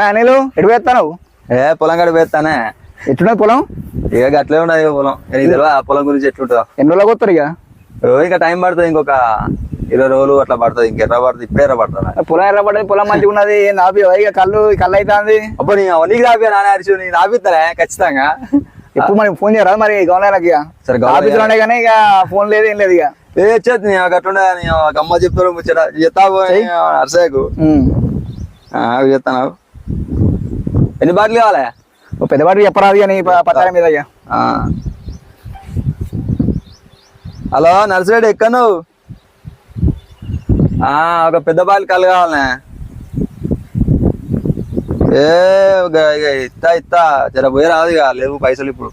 ఏమే అనిలు ఎటు పోయేస్తాను ఏ పొలం కాడ పోతానే ఎట్టున్నది పొలం? ఇక ఉండదు ఇక పొలం. ఇక తెలియదు ఆ పొలం గురించి ఎట్లుంటుందో? ఎన్ని రోజులకు వస్తారు ఇక? ఇంకా టైం పడుతుంది ఇంకొక ఇరవై రోజులు అట్లా పడుతుంది. ఇంకెర్ర పడుతుంది? ఇప్పుడే ఎర్ర పడుతుంది? పొలం ఎర్రబడ్డది పొలం మంచిగా ఉన్నది ఆపి ఇక కళ్ళు కళ్ళు అవుతుంది అప్పుడు నీ నీకు రాపియా నాన్న అరిచి నేను రాపిస్తానే ఖచ్చితంగా. ఎప్పుడు మరి ఫోన్ చేయరా మరి గవర్నర్కి ఇక? సరే, గవర్నర్ కానీ ఇక ఫోన్ లేదు ఏం లేదు ఇక. ఏ వచ్చేది నీ నీ ఒక అమ్మ చెప్తారు ముచ్చట. చెత్తా అరసేకు. చెప్తాను ఎన్ని బాటిల్ కావాలి ఓ పెద్దవాడికి చెప్పరాదు కానీ పచ్చాల మీద ఆ. హలో నర్సిరెడ్డి ఎక్కడ నువ్వు ఆ, ఒక పెద్ద బాల్ కళ్ళు కావాలనే. ఏ ఇత్తా ఇత్తా. జర పోయి రాదు ఇక లేవు పైసలు ఇప్పుడు.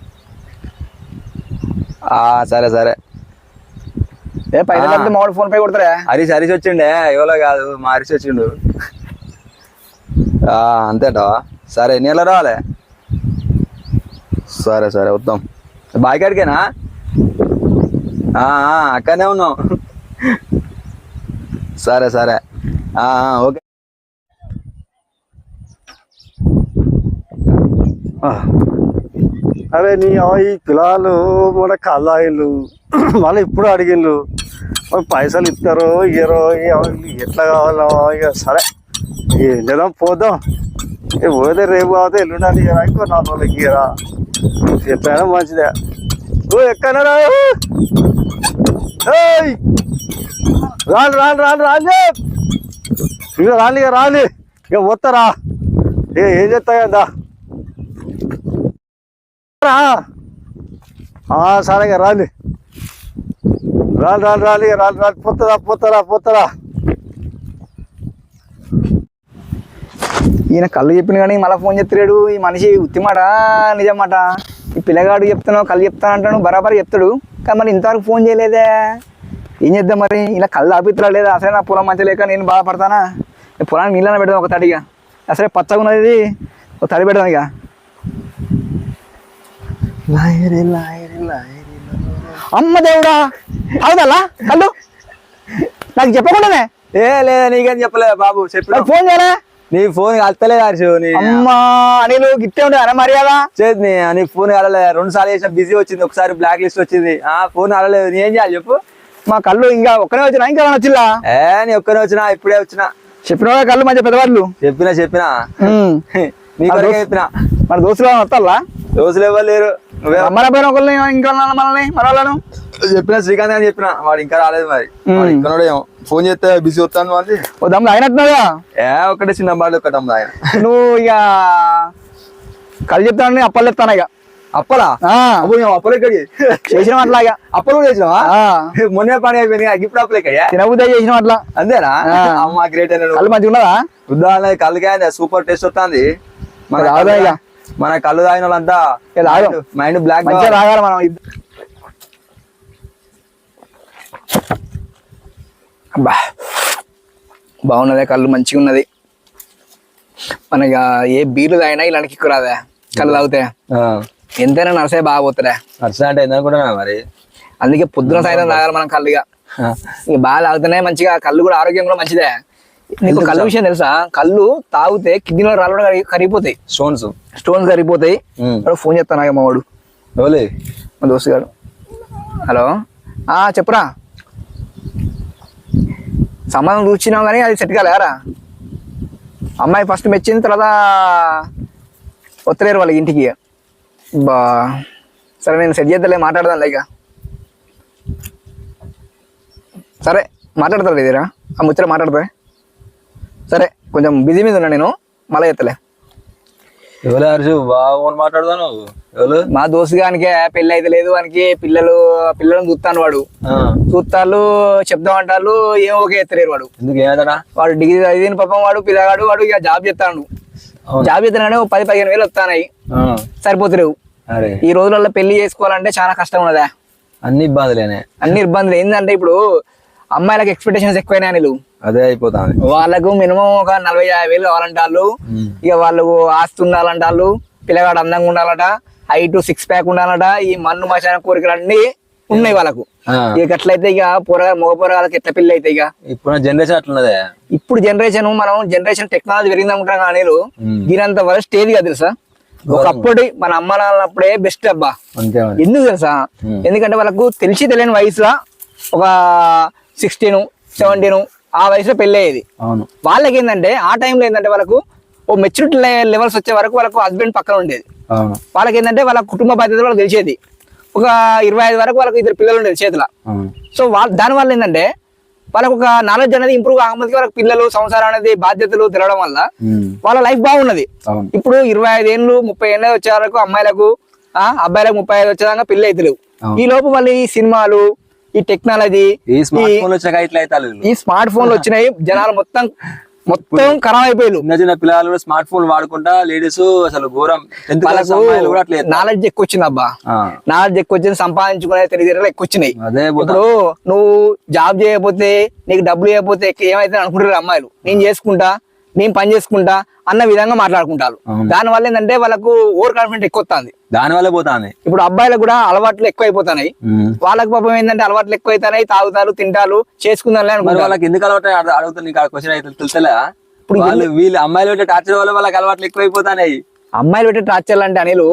ఆ సరే సరే. ఏ పైసలు వస్తే మామూలు ఫోన్ పే కొడతారా హరీష్ హరీష్ వచ్చిండే. ఎవరో కాదు మా హరీష్ వచ్చిండు. అంతేటా? సరే నీళ్ళ రావాలి సరే సరే వద్దాం. బాయ్ కాడికేనా? ఆ, అక్కడనే ఉన్నాం. సరే సరే. ఓకే. అరే నీ ఈ పిల్లలు మన కళ్ళాయిలు మళ్ళీ ఇప్పుడు అడిగిండు పైసలు ఇస్తారో ఇయ్యరో ఎట్లా కావాలో ఇక సరే. ఏం చేద్దాం పోదాం. పోతే రేపు కాకపోతే ఎల్లుండాలి ఇయ్యరా? ఇంకో నాలుగు రోజులకి ఇయ్యరా? ఎట్లయినా మంచిదే. ఓ ఎక్కడరా ఏయ్! రాలి రాలి రాలి రాను! ఇక రాలి ఇక రాలి ఇక పోతారా ఏ ఏం చేస్తా కదా సరే ఇక రాలి రాలి రాలి రాలి ఇక రాలి రాలి పోతారా పోతారా పోతారా ఈయన కళ్ళు చెప్పిన కానీ మళ్ళీ ఫోన్ చెప్తాడు ఈ మనిషి ఉత్తిమాట? నిజమాట? ఈ పిల్లగాడు చెప్తున్నావు కళ్ళు చెప్తాను అంటాడు బరాబర్ చెప్తాడు. కానీ మరి ఇంతవరకు ఫోన్ చేయలేదే. ఏం చేద్దాం మరి? ఇలా కళ్ళు ఆపిత్రా లేదా? అసలే నా పొలం మంచి లేక నేను బాధపడతానా? పొలానికి నీళ్ళని పెడదాం ఒక తడిగా. అసలే పచ్చగా ఉన్నది. ఒక తడి పెడదాం ఇక. అమ్మ దేవుడా! అవుదల్లా కళ్ళు? నాకు చెప్పకుండానే? ఏ లేదా నీకేం చెప్పలే బాబు చెప్పు ఫోన్ చేయరా నీ ఫోన్ కలతలేదు హరీష్ నీ అమ్మా అనిలు గిట్టే ఉండే అన్న మర్యాద? చేతి నీ ఫోన్ కలలేదు రెండు సార్లు చేసిన బిజీ వచ్చింది ఒకసారి బ్లాక్ లిస్ట్ వచ్చింది. ఆ ఫోన్ కలలేదు నీ ఏం చేయాలి చెప్పు? మా కళ్ళు ఇంకా ఒక్కనే వచ్చినా? ఇంకా వచ్చిల్లా ఏ నీ ఒక్కనే వచ్చినా ఇప్పుడే వచ్చినా. చెప్పిన కళ్ళు మంచి పెద్దవాళ్ళు. చెప్పినా చెప్పినా. నీ కొరకే చెప్పినా. మన దోస్తులు వస్తాలా రోజులు ఎవరు లేరు. ఒకళ్ళని ఇంకా మనల్ని మన వాళ్ళను చెప్పినా శ్రీకాంత్ అని చెప్పినా. వాడు ఇంకా రాలేదు మరి. ఇక్కడ ఏమో. ఫోన్ చేస్తే బిజీ వస్తాను అని ఓ దమ్ములు అయినట్టున్నాగా ఏ ఒక్కటే చిన్న బాడు ఒకటి అమ్మ ఆయన. నువ్వు ఇక కళ్ళు చెప్తానని అప్పలు చెప్తాను ఇక? అప్పలా? అప్పలు ఎక్కడికి? చేసిన అట్లా ఇక. అప్పలు కూడా చేసినావా? మొన్నే పని అయిపోయింది ఇప్పుడు అప్పులు ఎక్కడియా తినబుద్ది చేసిన అట్లా. అంతేనా. అమ్మ గ్రేట్ కళ్ళు మంచిగా ఉన్నదా? ఉదాహరణ కళ్ళుగా సూపర్ టేస్ట్ వస్తుంది. మన అది ఇక? మన కళ్ళు తాగిన వాళ్ళంతా. మైండ్ బ్లాక్ తాగాలి మనం. అబ్బా బాగున్నదే కళ్ళు మంచిగా ఉన్నది మనకి ఏ బీర్లు తాగినా ఇలాంటి కిక్కు రాదే? కళ్ళు తాగితే? ఎంతైనా నరసే బాగా పోతుందా అర్చన అంటే ఏందనుకుంటున్నా మరి. అందుకే పొద్దున సాయంత్రం తాగాలి మనం కళ్ళుగా. ఇక బాగా తాగుతున్నాయి మంచిగా కళ్ళు కూడా ఆరోగ్యం కూడా మంచిదే. నీకు కళ్ళు విషయం తెలుసా? కళ్ళు తాగితే కిడ్నీలో రాళ్ళు కరిగిపోతాయి. స్టోన్స్. స్టోన్స్ కరిగిపోతాయి. ఫోన్ చేస్తాను నాగమ్మ వాడు. మా దోస్తు గారు హలో? ఆ చెప్పురా. సంబంధం చూసినాం కానీ అది సెట్ కాలేరా అమ్మాయి ఫస్ట్ మెచ్చిన తర్వాత వత్తలేరు వాళ్ళ ఇంటికి. బా సరే నేను సెట్ చేద్దలే మాట్లాడదాం లేక సరే మాట్లాడతారు ఇదిరా. ఆ ముచ్చట మాట్లాడతారే సరే కొంచెం బిజీ మీద ఉన్నా నేను మళ్ళీ ఎత్తలే ఎవరే హర్షు బాగా మాట్లాడదాను ఎవరు మా దోస్తు గానికే పెళ్ళి అయితే లేదు వానికి పిల్లలు పిల్లలను చూస్తాను వాడు. చూస్తాళ్ళు చెప్దాం అంటారు ఏం ఓకే ఎత్తలేరు వాడు. ఎందుకు ఏదనా వాడు డిగ్రీ చదివిన పాపం వాడు పిల్లగాడు వాడు ఇక జాబ్ చేస్తాడు. జాబ్ చేస్తున్నాడు పది పదిహేను వేలు వస్తాయి సరిపోతలేవు. ఈ రోజులలో పెళ్ళి చేసుకోవాలంటే చాలా కష్టం ఉన్నదా? అన్ని ఇబ్బందులేనే. అన్ని ఇబ్బందులు. ఏంటంటే ఇప్పుడు అమ్మాయిలకు ఎక్స్పెక్టేషన్స్ ఎక్కువైనా నీళ్ళు అదే అయిపోతాను వాళ్ళకు మినిమం ఒక నలభై యాభై వేలు కావాలంటే వాళ్ళు ఇక వాళ్ళు ఆస్తి ఉండాలంట వాళ్ళు పిల్లగాడు అందంగా ఉండాలట. హైట్ సిక్స్ ప్యాక్ ఉండాలట. ఈ మన్ను మశాన కోరికలు అన్ని ఉన్నాయి వాళ్ళకు. ఇక అట్లయితే ఇక పోరగా మగ పోరగాళ్ళకి ఎట్లా పెళ్ళి అయితే ఇక? ఇప్పుడు జనరేషన్ అట్లున్నదే. ఇప్పుడు జనరేషన్ మనం జనరేషన్ టెక్నాలజీ పెరిగింది అనుకుంటాం కానీ. దీనంత వరస్ట్ ఏది కాదు తెలుసా? ఒకప్పుడు మన అమ్మ నాన్నప్పుడే బెస్ట్ అబ్బా. ఎందుకు తెలుసా. ఎందుకంటే వాళ్ళకు తెలిసి తెలియని వయసులో ఒక సిక్స్టీన్ సెవెంటీన్ ఆ వయసులో పెళ్ళి అయ్యేది అవును. వాళ్ళకి ఏంటంటే ఆ టైంలో ఏంటంటే వాళ్ళకు ఓ మెచ్యూరిటీ లెవెల్స్ వచ్చే వరకు వాళ్ళకు హస్బెండ్ పక్కన ఉండేది. వాళ్ళకి ఏంటంటే వాళ్ళ కుటుంబ బాధ్యత వాళ్ళకి తెలిసేది. ఒక ఇరవై ఐదు వరకు వాళ్ళకి ఇద్దరు పిల్లలు ఉండేది చేతిలో. సో వాళ్ళ దానివల్ల ఏంటంటే వాళ్ళకు ఒక నాలెడ్జ్ అనేది ఇంప్రూవ్ కాకముందుకి వాళ్ళకి పిల్లలు సంసారం అనేది బాధ్యతలు తెలవడం వల్ల. వాళ్ళ లైఫ్ బాగున్నది. ఇప్పుడు ఇరవై ఐదు ఏళ్ళు ముప్పై ఏళ్ళు వచ్చే వరకు అమ్మాయిలకు అబ్బాయిలకు ముప్పై ఐదు వచ్చేదాకా పెళ్ళి అవుతలేవు. ఈ లోపు వాళ్ళు ఈ సినిమాలు ఈ టెక్నాలజీ ఈ స్మార్ట్ ఫోన్ వచ్చాక ఇట్లా అవుతారు. ఈ స్మార్ట్ ఫోన్లు వచ్చినాయి జనాలు మొత్తం మొత్తం ఖరాబ్ అయిపోయారు చిన్న చిన్న పిల్లలు కూడా స్మార్ట్ ఫోన్ వాడుకుంటా లేడీస్ అసలు ఘోరం. నాలెడ్జ్ ఎక్కువ వచ్చింది అబ్బా. నాలెడ్జ్ ఎక్కువ వచ్చింది సంపాదించుకునే తెలియదు ఎక్కువ వచ్చినాయి. ఇప్పుడు నువ్వు జాబ్ చేయకపోతే నీకు డబ్బులు చేయకపోతే ఏమైతే అనుకుంటారు అమ్మాయిలు? నేను చేసుకుంటా నేను పని చేసుకుంటా అన్న విధంగా మాట్లాడుకుంటారు. అవును. దాని వల్ల ఏంటంటే వాళ్ళకు ఓవర్ కాన్ఫిడెంట్ ఎక్కువ వస్తుంది దాని వల్లే పోతాంది. ఇప్పుడు అబ్బాయిలకు కూడా అలవాట్లు ఎక్కువ అయిపోతున్నాయి. వాళ్ళకి పాపం ఏంటంటే అలవాట్లు ఎక్కువ అవుతున్నాయి తాగుతారు తింటారు చేసుకుందాం వాళ్ళకి ఎందుకు అలవాటు అడు- అడుగుతుంది క్వశ్చన్ అయితే తెలుసలే ఇప్పుడు వాళ్ళు వీళ్ళు అమ్మాయిలు పెట్టే టార్చర్ వల్ల వాళ్ళకి అలవాట్లు ఎక్కువైపోతాయి అమ్మాయిలు పెట్టే టార్చర్ అంటే అనిలు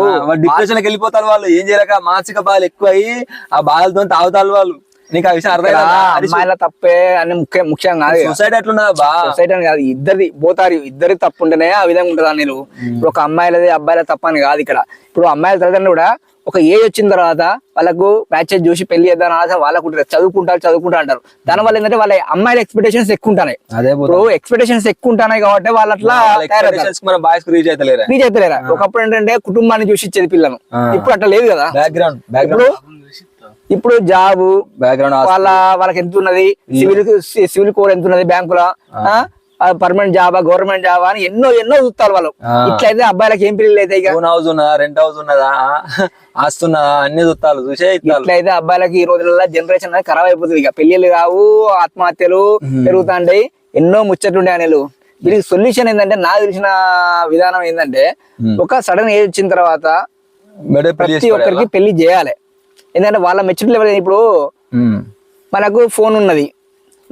డిప్రెషన్ వెళ్ళిపోతారు వాళ్ళు. ఏం చేయలేక మానసిక బాధలు ఎక్కువ అయ్యి ఆ బాధలతో తాగుతారు వాళ్ళు. నీకు ఆ విషయం అర్థం అమ్మాయిల తప్పే అని ముఖ్య ముఖ్యం కాదు ఇక. సొసైటీ ఎట్లున్నదా బా సొసైటీ అని కాదు ఇద్దరి పోతారు ఇద్దరి తప్పు ఉంటేనే ఆ విధంగా ఉంటుంది అనిలు ఇప్పుడు ఒక అమ్మాయిలది అబ్బాయిల తప్పు అని కాదు ఇక్కడ. ఇప్పుడు అమ్మాయిల తల్లిదండ్రులు కూడా ఒక ఏజ్ వచ్చిన తర్వాత వాళ్ళకు మ్యాచెస్ చూసి పెళ్ళి చేద్దాం ఆశ వాళ్ళకు చదువుకుంటారు చదువుకుంటా అంటారు. దానివల్ల ఏంటంటే వాళ్ళ అమ్మాయిల ఎక్స్పెక్టేషన్స్ ఎక్కువ ఉంటాయి అదే ఇప్పుడు ఎక్స్పెక్టేషన్స్ ఎక్కువ ఉంటాయి కాబట్టి వాళ్ళు అట్లా రీచ్ అవుతలేరా ఒకప్పుడు ఏంటంటే కుటుంబాన్ని చూసి ఇచ్చేది పిల్లను. ఇప్పుడు అట్లా లేదు కదా. బ్యాక్గ్రౌండ్ బ్యాక్గ్రౌండ్ ఇప్పుడు జాబు బ్యాక్గ్రౌండ్ వాళ్ళ వాళ్ళకి ఎంత ఉన్నది సివిల్ సివిల్ కోడ్ ఎంత ఉన్నది బ్యాంకులో పర్మనెంట్ జాబా గవర్నమెంట్ జాబా అని ఎన్నో ఎన్నో చూస్తారు వాళ్ళు. ఇట్లయితే అబ్బాయిలకి ఏం పిల్లలు అయితే ఓన్ హౌస్ ఉన్నదా రెంట్ హౌస్ ఉన్నదా? ఆస్తున్నదా అన్ని చూస్తారు చూసే ఇట్లయితే అబ్బాయిలకి ఈ రోజులలో జనరేషన్ అనేది ఖరాబ్ అయిపోతుంది. ఇక పెళ్ళిళ్ళు కావు ఆత్మహత్యలు పెరుగుతాంటాయి ఎన్నో ముచ్చట్లుండే అనేలు దీనికి సొల్యూషన్ ఏంటంటే నాకు తెలిసిన విధానం ఏంటంటే ఒక సడన్ ఏజ్ వచ్చిన తర్వాత ప్రతి ఒక్కరికి పెళ్ళి చేయాలి. ఎందుకంటే వాళ్ళ మెచ్యూరిటీ లెవెల్ ఇప్పుడు. మనకు ఫోన్ ఉన్నది.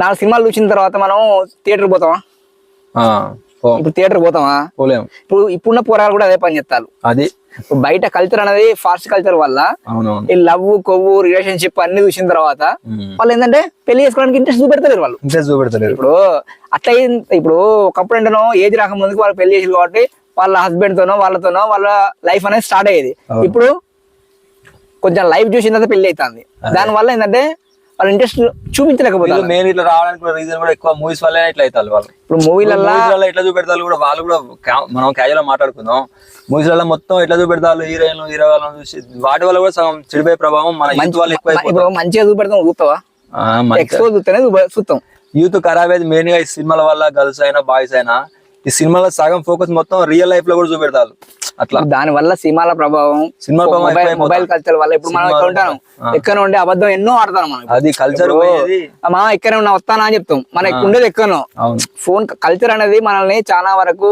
నాలుగు సినిమాలు చూసిన తర్వాత మనం థియేటర్ పోతామా? ఇప్పుడు థియేటర్ పోతామా? ఇప్పుడు ఇప్పుడున్న పోరాలు కూడా అదే పని చేస్తారు. అది. బయట కల్చర్ అనేది ఫాస్ట్ కల్చర్ వల్ల ఈ లవ్ కొవ్వు రిలేషన్షిప్ అన్ని చూసిన తర్వాత. వాళ్ళు ఏంటంటే పెళ్ళి చేసుకోవడానికి ఇంట్రెస్ట్ చూపెడతారు వాళ్ళు. ఇంట్రెస్ట్ చూపెడతలేరు. ఇప్పుడు అట్లా అయింది- ఇప్పుడు ఒకప్పుడు ఏంటనో ఏజ్ రాకముందుకు వాళ్ళు పెళ్ళి చేసి కాబట్టి వాళ్ళ హస్బెండ్ తోనో వాళ్ళతోనో వాళ్ళ లైఫ్ అనేది స్టార్ట్ అయ్యేది. ఇప్పుడు కొంచెం లైఫ్ చూసిన తర్వాత పెళ్ళి అవుతుంది. దాని వల్ల ఏంటంటే వాళ్ళ ఇంట్రెస్ట్ చూపించలేకపోతారు. మెయిన్ ఇట్లా రావడానికి రీజన్ కూడా ఎక్కువ మూవీస్ వల్లే ఇట్లా అవుతారు వాళ్ళు. ఇప్పుడు మూవీలల్లా మూవీస్ వల్ల ఎట్లా చూపెడతారు కూడా వాళ్ళు కూడా మనం క్యాజువల్ మాట్లాడుకుందాం. మూవీస్ వల్ల మొత్తం ఎట్లా చూపెడతారు హీరోయిన్ హీరో వాళ్ళని చూసి వాటి వల్ల కూడా సగం చెడిపోయే ప్రభావం మన యూత్ వల్ల ఎక్కువ మంచిగా చూపెడతాం చూస్తావా ఎక్స్పోజ్ చూస్తేనే చూస్తాం. యూత్ ఖరాబ్ అయ్యేది మెయిన్గా ఈ సినిమాల వల్ల గర్ల్స్ అయినా బాయ్స్ అయినా ఈ సినిమాలో సగం ఫోకస్ మొత్తం రియల్ లైఫ్లో కూడా చూపెడతారు. అట్లా. దాని వల్ల సినిమాల ప్రభావం ప్రభావం మొబైల్ కల్చర్ వల్ల ఇప్పుడు మనం ఉంటాను ఆ. ఎక్కడ ఉండే అబద్ధం ఎన్నో ఆడతాం మనం అది కల్చర్ మా ఎక్కడ ఉన్నా వస్తానా అని చెప్తాం. మన ఉండేది ఎక్కడో ఫోన్ కల్చర్ అనేది మనల్ని చాలా వరకు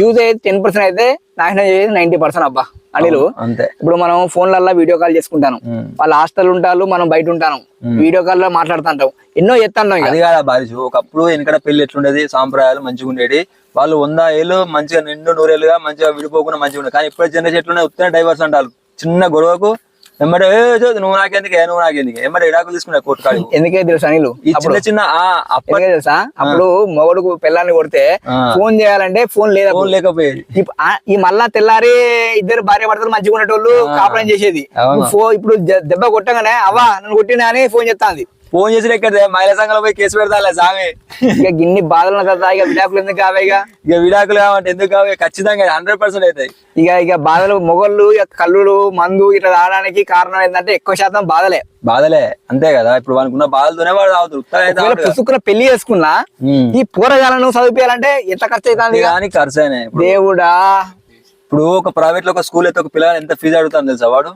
యూజ్ అయ్యేది టెన్ పర్సెంట్ అయితే నాశనం అయ్యేది నైన్టీ పర్సెంట్ అబ్బా. అనిలు అంతే. ఇప్పుడు మనం ఫోన్లల్లో వీడియో కాల్ చేసుకుంటాను. వాళ్ళ హాస్టల్ ఉంటారు మనం బయట ఉంటాను. వీడియో కాల్లో మాట్లాడుతుంటాం. ఎన్నో ఇక. అది కాదా బారిషు ఒకప్పుడు వెనకడ పెళ్ళి ఎట్లుండేది సాంప్రదాయాలు మంచిగా ఉండేది వాళ్ళు వంద ఏళ్ళు మంచిగా నిండు నూరేళ్ళుగా మంచిగా విడిపోకుండా మంచిగా ఉండేది కానీ ఇప్పుడు జనరేషన్ ఎట్లున్నాయి ఉత్తర డైవర్స్ అంటారు. చిన్న గొడవకు ఎమ్మడే "ఏ, చో, నువ్వు నాకెందుకు నువ్వు నాకెందుకు ఎమ్మడే ఇడాకులు తీసుకునే కోర్టు కాడి ఎందుకే తెలుసు ఈ చిన్న చిన్న తెలుసా? అప్పుడు మొగడుకు పిల్లాన్ని కొడితే. ఫోన్ చేయాలంటే ఫోన్ లేదా ఫోన్ లేకపోయేది. ఈ మళ్ళా తెల్లారి ఇద్దరు భార్య భర్తలు మంచిగా ఉండేటోళ్ళు కాపురం చేసేది. ఇప్పుడు దెబ్బ కొట్టగానే అవ్వా నన్ను కొట్టినా అని ఫోన్ చేస్తాంది ఫోన్ చేసి ఎక్కడ మహిళా సంఘంలో పోయి కేసు పెడతాలే సామి. ఇక గిన్ని బాధలు తర్వాత ఇక విడాకులు ఎందుకు కావేగా ఇక? విడాకులు కావంటే ఎందుకు కావాలి ఖచ్చితంగా హండ్రెడ్ పర్సెంట్ అవుతాయి. ఇక ఇక బాధలు మొగళ్ళు ఇక కల్లులు మందు ఇట్లా రావడానికి కారణం ఏంటంటే ఎక్కువ శాతం బాధలే. బాధలే అంతే కదా? ఇప్పుడు వానికి ఉన్న బాధలతోనే వాడు కదా. పుసుకున్న పెళ్ళి చేసుకున్నా. ఈ పూరగాలను చదివించాలంటే ఎంత ఖర్చు అవుతుంది ఖర్చు అయినాయి. దేవుడా! ఇప్పుడు ఒక ప్రైవేట్లో ఒక స్కూల్ అయితే ఒక పిల్లగాని ఎంత ఫీజు అడుగుతాను తెలుసా వాడు?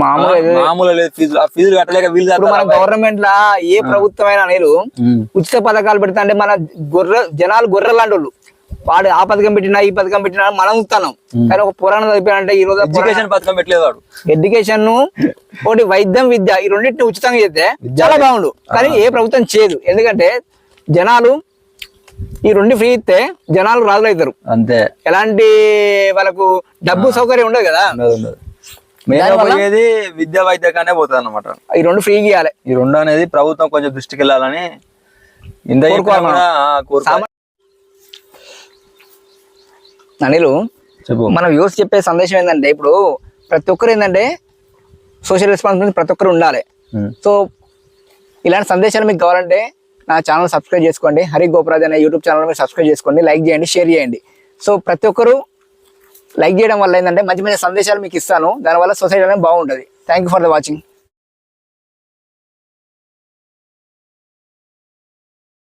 మామూలు. మామూలు లేదు ఫీజు ఆ ఫీజులు కట్టలేక వీళ్ళు మన గవర్నమెంట్ లా ఏ ప్రభుత్వమైన నేను. ఉచిత పథకాలు పెడతా అంటే మన గొర్రె జనాలు గొర్రె లాంటి వాళ్ళు. వాడు ఆ పథకం పెట్టినా ఈ పథకం పెట్టినా మనం చూస్తున్నాం కానీ ఒక పురాణం చదివాడంటే ఈ రోజు ఎడ్యుకేషన్ పథకం పెట్టలేదు వాడు. ఎడ్యుకేషన్ ఒకటి వైద్యం విద్య ఈ రెండింటిని ఉచితంగా చేస్తే చాలా బాగుండు. కానీ ఏ ప్రభుత్వం చేయదు. ఎందుకంటే జనాలు ఈ రెండు ఫ్రీ ఇస్తే జనాలు రాజులు అవుతారు అంతే. ఎలాంటి వాళ్ళకు డబ్బు సౌకర్యం ఉండదు కదా? ఉండదు ఉండదు. మెయిన్ దానివల్ల- పోయేది విద్యా వైద్యకానే పోతుంది అనమాట ఈ రెండు ఫ్రీ ఇవ్వాలి ఈ రెండు అనేది ప్రభుత్వం కొంచెం దృష్టికి వెళ్ళాలని ఇంత. అనిలు చెప్పు. మన వ్యూస్ చెప్పే సందేశం ఏంటంటే ఇప్పుడు ప్రతి ఒక్కరు ఏంటంటే సోషల్ రెస్పాన్సిబిలిటీ ప్రతి ఒక్కరు ఉండాలి. సో ఇలాంటి సందేశాలు మీకు కావాలంటే నా ఛానల్ సబ్స్క్రైబ్ చేసుకోండి. హరి గోపరాజ్ అనే యూట్యూబ్ ఛానల్ మీరు సబ్స్క్రైబ్ చేసుకోండి లైక్ చేయండి షేర్ చేయండి. సో ప్రతి ఒక్కరూ లైక్ చేయడం వల్ల ఏంటంటే మంచి మంచి సందేశాలు మీకు ఇస్తాను. దానివల్ల సొసైటీ అనేది బాగుంటుంది. Thank you for the watching